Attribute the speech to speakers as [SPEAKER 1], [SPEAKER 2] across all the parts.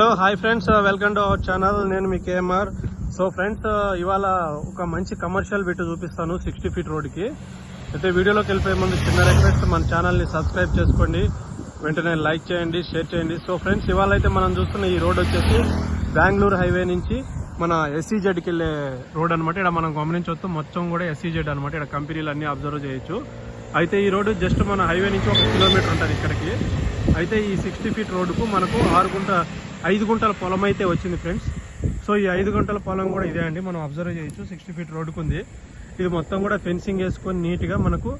[SPEAKER 1] Hello hi friends welcome to our channel నేను మీ KMR so friends ఇవాళ ఒక మంచి కమర్షియల్ బిట్ చూపిస్తాను సిక్స్టీ ఫీట్ రోడ్కి అయితే వీడియోలోకి వెళ్ళిపోయే ముందు చిన్న రిక్వెస్ట్ మన ఛానల్ని సబ్స్క్రైబ్ చేసుకోండి. వెంటనే లైక్ చేయండి షేర్ చేయండి. సో ఫ్రెండ్స్ ఇవాళ అయితే మనం చూస్తున్న ఈ రోడ్ వచ్చేసి బెంగళూరు హైవే నుంచి మన ఎస్సీజెడ్కి వెళ్ళే రోడ్ అనమాట ఇక్కడ మనం గమనించవచ్చు మొత్తం కూడా ఎస్సీజెడ్ అనమాట ఇక్కడ కంపెనీలు అన్ని అబ్జర్వ్ చేయొచ్చు. అయితే ఈ రోడ్డు జస్ట్ మన హైవే నుంచి ఒక కిలోమీటర్ ఉంటుంది ఇక్కడికి. అయితే ఈ సిక్స్టీ ఫీట్ రోడ్డుకు మనకు ఆరుగుంట ఐదు గుంటల పొలం అయితే వచ్చింది ఫ్రెండ్స్. సో ఈ ఐదు గుంటల పొలం కూడా ఇదే అండి. మనం అబ్జర్వ్ చేయొచ్చు. సిక్స్టీ ఫీట్ రోడ్డుకు ఉంది. ఇది మొత్తం కూడా ఫెన్సింగ్ వేసుకొని నీట్గా మనకు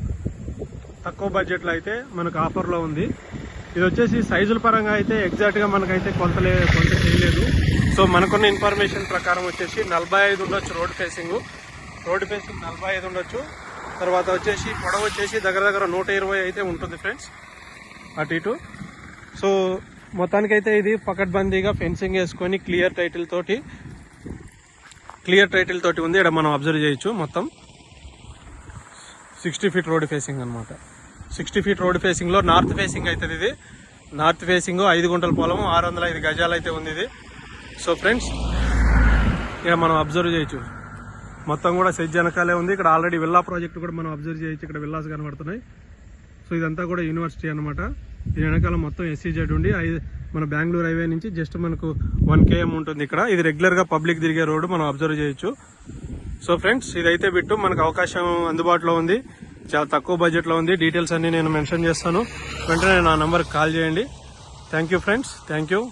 [SPEAKER 1] తక్కువ బడ్జెట్లో అయితే మనకు ఆఫర్లో ఉంది. ఇది వచ్చేసి సైజుల పరంగా అయితే ఎగ్జాక్ట్గా మనకైతే కొలతలే కొంత చేయలేదు. సో మనకున్న ఇన్ఫర్మేషన్ ప్రకారం వచ్చేసి నలభై ఐదు ఉండొచ్చు రోడ్ ఫేసింగ్ రోడ్ ఫేసింగ్ నలభై ఐదు ఉండొచ్చు. తర్వాత వచ్చేసి పొడవు వచ్చేసి దగ్గర దగ్గర నూట ఇరవై అయితే ఉంటుంది ఫ్రెండ్స్. అటు ఇటు. సో మొత్తానికైతే ఇది పకడ్బందీగా ఫెన్సింగ్ వేసుకొని క్లియర్ టైటిల్ తోటి క్లియర్ టైటిల్ తోటి ఉంది. ఇక్కడ మనం అబ్జర్వ్ చేయొచ్చు మొత్తం. సిక్స్టీ ఫీట్ రోడ్ ఫేసింగ్ అనమాట సిక్స్టీ ఫీట్ రోడ్ ఫేసింగ్లో నార్త్ ఫేసింగ్ అవుతుంది ఇది. నార్త్ ఫేసింగ్ ఐదు గుంటల పొలం ఆరు వందల ఐదు గజాలు అయితే ఉంది ఇది. సో ఫ్రెండ్స్ ఇక్కడ మనం అబ్జర్వ్ చేయొచ్చు. మొత్తం కూడా సెజ్ వెనకాలే ఉంది. ఇక్కడ ఆల్రెడీ విల్లా ప్రాజెక్ట్ కూడా మనం అబ్జర్వ్ చేయొచ్చు. ఇక్కడ విల్లాస్ కనబడుతున్నాయి. సో ఇదంతా కూడా యూనివర్సిటీ అనమాట దీని వెనకాల మొత్తం ఎస్సీజెడ్ ఉండి ఐ- మన బెంగళూరు హైవే నుంచి జస్ట్ మనకు వన్ కేఎం ఉంటుంది ఇక్కడ. ఇది రెగ్యులర్గా పబ్లిక్ తిరిగే రోడ్డు మనం అబ్జర్వ్ చేయొచ్చు. సో ఫ్రెండ్స్ ఇదైతే బిట్టు. మనకు అవకాశం అందుబాటులో ఉంది. చాలా తక్కువ బడ్జెట్లో ఉంది. డీటెయిల్స్ అన్ని నేను మెన్షన్ చేస్తాను. వెంటనే నా నంబర్కి కాల్ చేయండి. Thank you friends thank you